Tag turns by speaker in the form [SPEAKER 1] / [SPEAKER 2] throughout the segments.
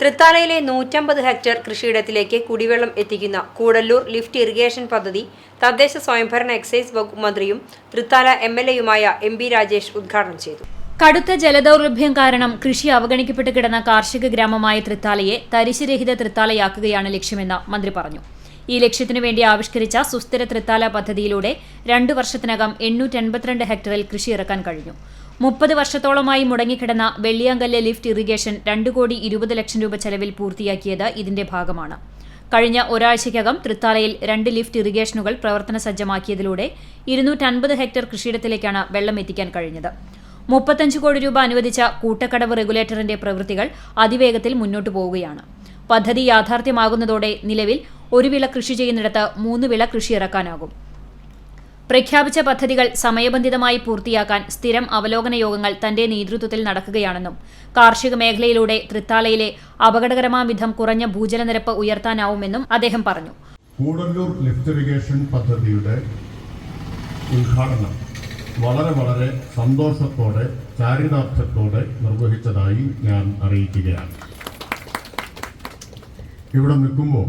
[SPEAKER 1] തൃത്താലയിലെ നൂറ്റമ്പത് ഹെക്ടർ കൃഷിയിടത്തിലേക്ക് കുടിവെള്ളം എത്തിക്കുന്ന കൂടല്ലൂർ ലിഫ്റ്റ് ഇറിഗേഷൻ പദ്ധതി തദ്ദേശ സ്വയംഭരണ എക്സൈസ് വകുപ്പ് മന്ത്രിയും തൃത്താല എം എൽ എയുമായ എം ബി രാജേഷ് ഉദ്ഘാടനം ചെയ്തു.
[SPEAKER 2] കടുത്ത ജലദൗർലഭ്യം കാരണം കൃഷി അവഗണിക്കപ്പെട്ട് കിടന്ന കാർഷിക ഗ്രാമമായ തൃത്താലയെ തരിശുരഹിത തൃത്താലയാക്കുകയാണ് ലക്ഷ്യമെന്ന് മന്ത്രി പറഞ്ഞു. ഈ ലക്ഷ്യത്തിനു വേണ്ടി ആവിഷ്കരിച്ച സുസ്ഥിര തൃത്താല പദ്ധതിയിലൂടെ രണ്ടു വർഷത്തിനകം എണ്ണൂറ്റി എൺപത്തിരണ്ട് ഹെക്ടറിൽ കൃഷി ഇറക്കാൻ കഴിഞ്ഞു. മുപ്പത് വർഷത്തോളമായി മുടങ്ങിക്കിടന്ന വെള്ളിയാങ്കല്ല് ലിഫ്റ്റ് ഇറിഗേഷൻ രണ്ട് കോടി ഇരുപത് ലക്ഷം രൂപ ചെലവിൽ പൂർത്തിയാക്കിയത് ഇതിന്റെ ഭാഗമാണ്. കഴിഞ്ഞ ഒരാഴ്ചയ്ക്കകം തൃത്താലയിൽ രണ്ട് ലിഫ്റ്റ് ഇറിഗേഷനുകൾ പ്രവർത്തന സജ്ജമാക്കിയതിലൂടെ ഇരുന്നൂറ്റൻപത് ഹെക്ടർ കൃഷിയിടത്തിലേക്കാണ് വെള്ളം എത്തിക്കാൻ കഴിഞ്ഞത്. മുപ്പത്തഞ്ച് കോടി രൂപ അനുവദിച്ച കൂട്ടക്കടവ് റെഗുലേറ്ററിന്റെ പ്രവൃത്തികൾ അതിവേഗത്തിൽ മുന്നോട്ടു പോവുകയാണ്. പദ്ധതി യാഥാർത്ഥ്യമാകുന്നതോടെ നിലവിൽ ഒരു വിള കൃഷി ചെയ്യുന്നിടത്ത് മൂന്ന് വിള കൃഷി ഇറക്കാനാകും. പ്രഖ്യാപിച്ച പദ്ധതികൾ സമയബന്ധിതമായി പൂർത്തിയാക്കാൻ സ്ഥിരം അവലോകന യോഗങ്ങൾ തന്റെ നേതൃത്വത്തിൽ നടക്കുകയാണെന്നും കാർഷിക മേഖലയിലൂടെ തൃത്താലയിലെ അപകടകരമാം വിധം കുറഞ്ഞ ഭൂജലനിരപ്പ് ഉയർത്താനാവുമെന്നും അദ്ദേഹം പറഞ്ഞു.
[SPEAKER 3] കൂടല്ലൂർ ലിഫ്റ്റ് ഇറിഗേഷൻ പദ്ധതിയുടെ ഉദ്ഘാടനം വളരെ വളരെ സന്തോഷത്തോടെ ചാരിതാർത്ഥ്യത്തോടെ നിർവഹിച്ചതായി ഞാൻ അറിയിക്കുകയാണ്. ഇവിടെ നിൽക്കുമ്പോൾ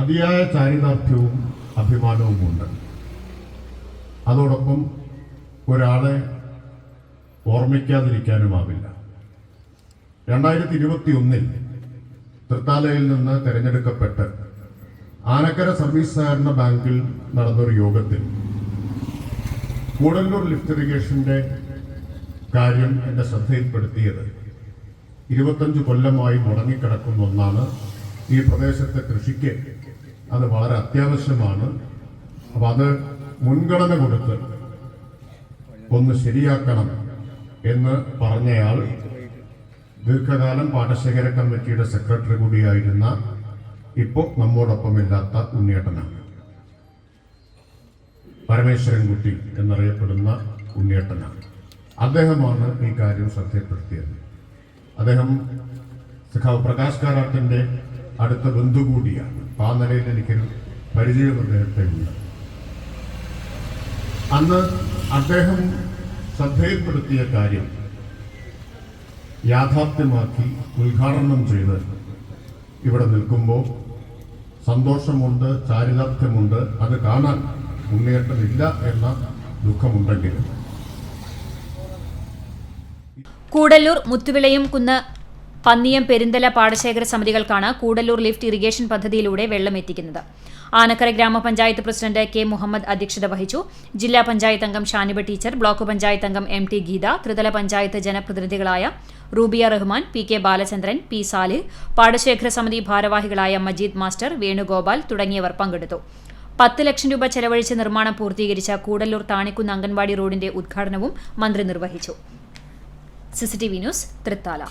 [SPEAKER 3] അതിയായ ചാരിതാർത്ഥ്യവും അഭിമാനവുമുണ്ട്. അതോടൊപ്പം ഒരാളെ ഓർമ്മിക്കാതിരിക്കാനുമാവില്ല. രണ്ടായിരത്തി ഇരുപത്തി ഒന്നിൽ തൃത്താലയിൽ നിന്ന് തെരഞ്ഞെടുക്കപ്പെട്ട് ആനക്കര സർവീസ് സഹകരണ ബാങ്കിൽ നടന്നൊരു യോഗത്തിൽ കൂടല്ലൂർ ലിഫ്റ്റ് ഇറിഗേഷന്റെ കാര്യം എന്റെ ശ്രദ്ധയിൽപ്പെടുത്തിയത് ഇരുപത്തഞ്ച് കൊല്ലമായി മുടങ്ങിക്കിടക്കുന്ന ഒന്നാണ് ഈ പ്രദേശത്തെ കൃഷിക്ക് അത് വളരെ അത്യാവശ്യമാണ്. അപ്പം അത് മുൻഗണന കൊടുത്ത് ഒന്ന് ശരിയാക്കണം എന്ന് പറഞ്ഞയാൾ ദീർഘകാലം പാടശേഖര കമ്മിറ്റിയുടെ സെക്രട്ടറി കൂടിയായിരുന്ന ഇപ്പോൾ നമ്മോടൊപ്പമില്ലാത്ത ഉണ്ണിയേട്ടനാണ്. പരമേശ്വരൻകുട്ടി എന്നറിയപ്പെടുന്ന ഉണ്ണിയേട്ടനാണ്. അദ്ദേഹമാണ് ഈ കാര്യം ശ്രദ്ധയപ്പെടുത്തിയത് അദ്ദേഹം സഖാവ് പ്രകാശ് കാരാട്ടിന്റെ അടുത്ത ബന്ധു കൂടിയാണ്. നിലയിൽ എനിക്കൊരു പരിചയം അദ്ദേഹത്തെ ഉണ്ട്. അന്ന് അദ്ദേഹം ശ്രദ്ധയിൽപ്പെടുത്തിയ കാര്യം യാഥാർത്ഥ്യമാക്കി ഉദ്ഘാടനം ചെയ്ത് ഇവിടെ നിൽക്കുമ്പോൾ സന്തോഷമുണ്ട് ചാരിതാർത്ഥ്യമുണ്ട്. അത് കാണാൻ മുന്നേറ്റമില്ല എന്ന ദുഃഖമുണ്ടെങ്കിലും.
[SPEAKER 2] കൂടല്ലൂർ മുത്തുവിളയും കുന്ന് പന്നിയം പെരിന്തല പാടശേഖര സമിതികൾക്കാണ് കൂടല്ലൂർ ലിഫ്റ്റ് ഇറിഗേഷൻ പദ്ധതിയിലൂടെ വെള്ളം എത്തിക്കുന്നത്. ആനക്കര ഗ്രാമപഞ്ചായത്ത് പ്രസിഡന്റ് കെ മുഹമ്മദ് അധ്യക്ഷത വഹിച്ചു. ജില്ലാ പഞ്ചായത്ത് അംഗം ഷാനിബ ടീച്ചർ ബ്ലോക്ക് പഞ്ചായത്ത് അംഗം എം ടി ഗീത ത്രിതല panchayat ജനപ്രതിനിധികളായ Rubiya Rahman P K Balachandran P Salih പാടശേഖര സമിതി ഭാരവാഹികളായ മജീദ് മാസ്റ്റർ വേണുഗോപാൽ തുടങ്ങിയവർ പങ്കെടുത്തു. പത്ത് ലക്ഷം രൂപ ചെലവഴിച്ച് നിർമ്മാണം പൂർത്തീകരിച്ച കൂടല്ലൂർ താണിക്കുന്ന് അംഗൻവാടി റോഡിന്റെ ഉദ്ഘാടനവും മന്ത്രി നിർവഹിച്ചു. CCTV news Thrithala.